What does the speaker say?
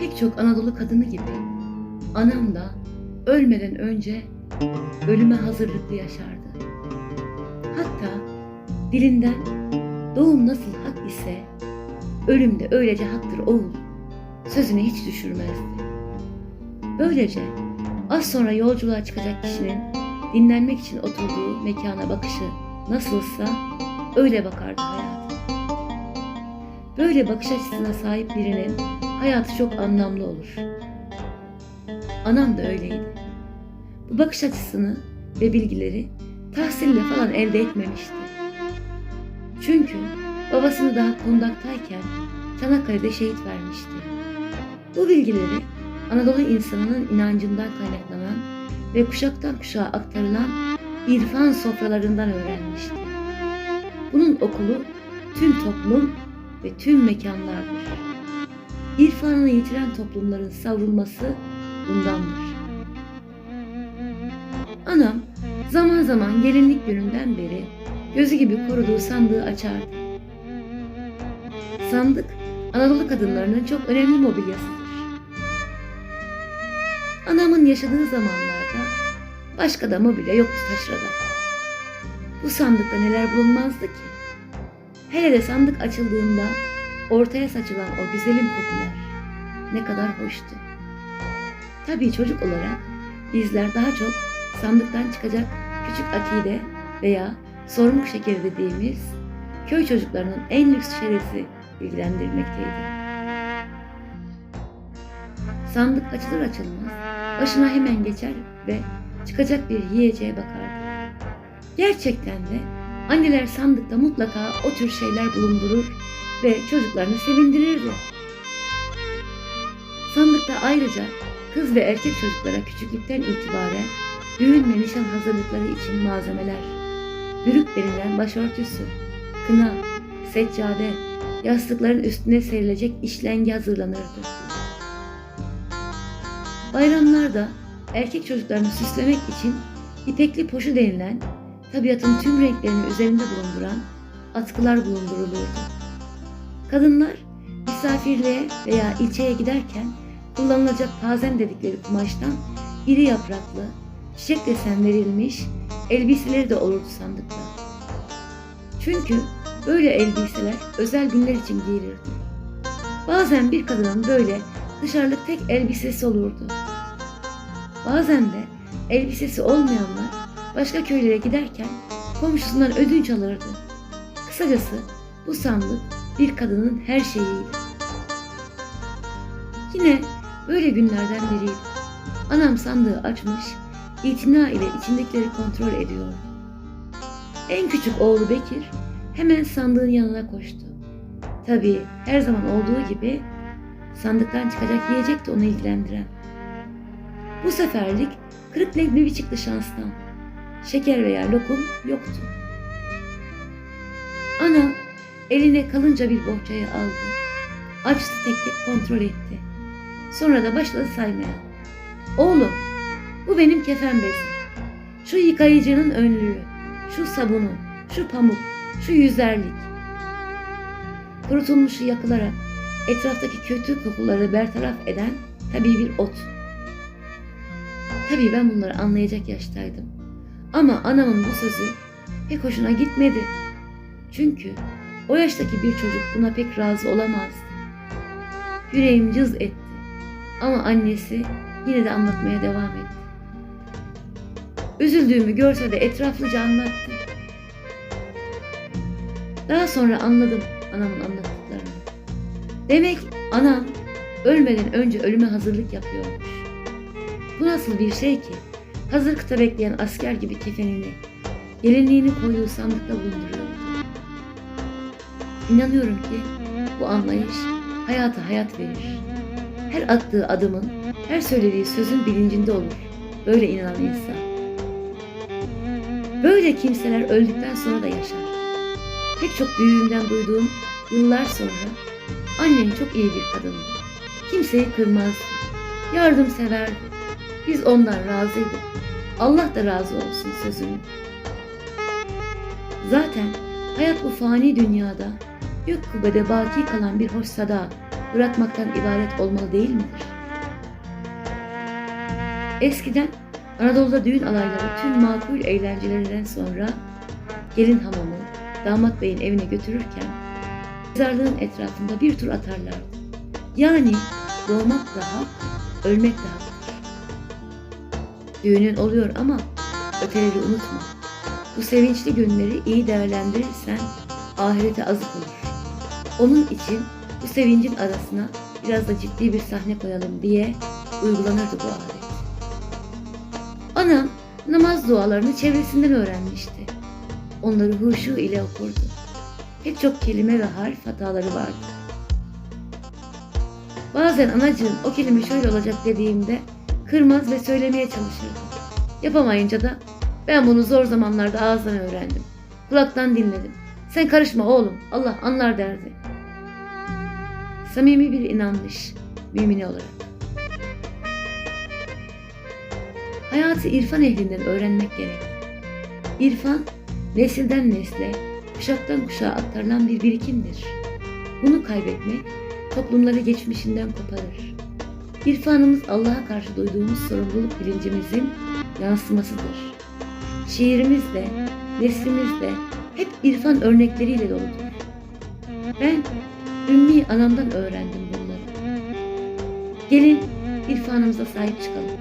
Pek çok Anadolu kadını gibi anam da ölmeden önce ölüme hazırlıklı yaşardı. Hatta dilinden doğum nasıl hak ise ölüm de öylece haktır oğul sözünü hiç düşürmezdi. Böylece az sonra yolculuğa çıkacak kişinin dinlenmek için oturduğu mekana bakışı nasılsa öyle bakardı hayata. Böyle bakış açısına sahip birinin hayatı çok anlamlı olur. Anam da öyleydi. Bu bakış açısını ve bilgileri tahsille falan elde etmemişti. Çünkü babasını daha kundaktayken Çanakkale'de şehit vermişti. Bu bilgileri Anadolu insanının inancından kaynaklanan ve kuşaktan kuşağa aktarılan irfan sofralarından öğrenmişti. Bunun okulu tüm toplum ve tüm mekanlardır. İrfanını yitiren toplumların savrulması bundandır. Anam zaman zaman gelinlik gününden beri gözü gibi koruduğu sandığı açardı. Sandık Anadolu kadınlarının çok önemli mobilyasıdır. Anamın yaşadığı zamanlarda başka da mobilya yoktu taşrada. Bu sandıkta neler bulunmazdı ki? Hele de sandık açıldığında ortaya saçılan o güzelim kokular ne kadar hoştu. Tabii çocuk olarak bizler daha çok sandıktan çıkacak küçük akide veya sormuk şekeri dediğimiz köy çocuklarının en lüks şeresi ilgilendirmekteydi. Sandık açılır açılmaz başına hemen geçer ve çıkacak bir yiyeceğe bakardı. Gerçekten de anneler sandıkta mutlaka o tür şeyler bulundurur ve çocuklarını sevindirirdi. Sandıkta ayrıca kız ve erkek çocuklara küçüklükten itibaren düğün ve nişan hazırlıkları için malzemeler, bürük denilen başörtüsü, kına, seccade, yastıkların üstüne serilecek işlengi hazırlanırdı. Bayramlarda erkek çocuklarını süslemek için ipekli poşu denilen tabiatın tüm renklerini üzerinde bulunduran atkılar bulundurulurdu. Kadınlar misafirliğe veya ilçeye giderken kullanılacak pazen dedikleri kumaştan iri yapraklı, çiçek desen verilmiş elbiseleri de olurdu sandıkta. Çünkü böyle elbiseler özel günler için giyilirdi. Bazen bir kadının böyle dışarılık tek elbisesi olurdu. Bazen de elbisesi olmayanlar başka köylere giderken komşusundan ödünç alırdı. Kısacası bu sandık bir kadının her şeyiydi. Yine böyle günlerden biriydi. Anam sandığı açmış, itina ile içindekileri kontrol ediyordu. En küçük oğlu Bekir hemen sandığın yanına koştu. Tabii her zaman olduğu gibi sandıktan çıkacak yiyecek de onu ilgilendiren. Bu seferlik kırık leblebi çıktı şanstan. Şeker veya lokum yoktu. Ana eline kalınca bir bohçayı aldı. Açtı tek tek kontrol etti. Sonra da başladı saymaya. Oğlum bu benim kefen bezim. Şu yıkayıcının önlüğü, şu sabunu, şu pamuk, şu yüzerlik. Kurutulmuşu yakılarak etraftaki kötü kokuları bertaraf eden tabii bir ot. Tabii ben bunları anlayacak yaştaydım. Ama anamın bu sözü pek hoşuna gitmedi. Çünkü o yaştaki bir çocuk buna pek razı olamazdı. Yüreğim cız etti. Ama annesi yine de anlatmaya devam etti. Üzüldüğümü görse de etraflıca anlattı. Daha sonra anladım anamın anlattıklarını. Demek anam ölmeden önce ölüme hazırlık yapıyormuş. Bu nasıl bir şey ki? Hazır kıta bekleyen asker gibi kefenini, gelinliğini koyduğu sandıkta bulunduruyordu. İnanıyorum ki bu anlayış hayata hayat verir. Her attığı adımın, her söylediği sözün bilincinde olur. Böyle inanan insan. Böyle kimseler öldükten sonra da yaşar. Pek çok büyüğümden duyduğum yıllar sonra annen çok iyi bir kadındı. Kimseyi kırmazdı. Yardımseverdi. Biz ondan razıydık. Allah da razı olsun sözünü. Zaten hayat bu fani dünyada gök kubbede baki kalan bir hoş sada bırakmaktan ibaret olmalı değil midir? Eskiden Anadolu'da düğün alayları tüm makul eğlencelerinden sonra gelin hamamı damat beyin evine götürürken mezarlığın etrafında bir tur atarlardı. Yani doğmak da hak, ölmek de haktır. Düğünün oluyor ama öteleri unutma. Bu sevinçli günleri iyi değerlendirirsen ahirete azık olur. Onun için bu sevincin arasına biraz da ciddi bir sahne koyalım diye uygulanırdı bu adet. Anam namaz dualarını çevresinden öğrenmişti. Onları huşu ile okurdu. Pek çok kelime ve harf hataları vardı. Bazen anacığım o kelime şöyle olacak dediğimde kırmaz ve söylemeye çalışırdı. Yapamayınca da ben bunu zor zamanlarda ağızdan öğrendim. Kulaktan dinledim. Sen karışma oğlum Allah anlar derdi. Samimi bir inanmış mümini olarak. Hayatı irfan ehlinden öğrenmek gerek. İrfan nesilden nesle, kuşaktan kuşağa aktarılan bir birikimdir. Bunu kaybetmek toplumları geçmişinden koparır. İrfanımız Allah'a karşı duyduğumuz sorumluluk bilincimizin yansımasıdır. Şiirimiz de, neslimiz de hep irfan örnekleriyle doludur. Ben ümmi anamdan öğrendim bunları. Gelin irfanımıza sahip çıkalım.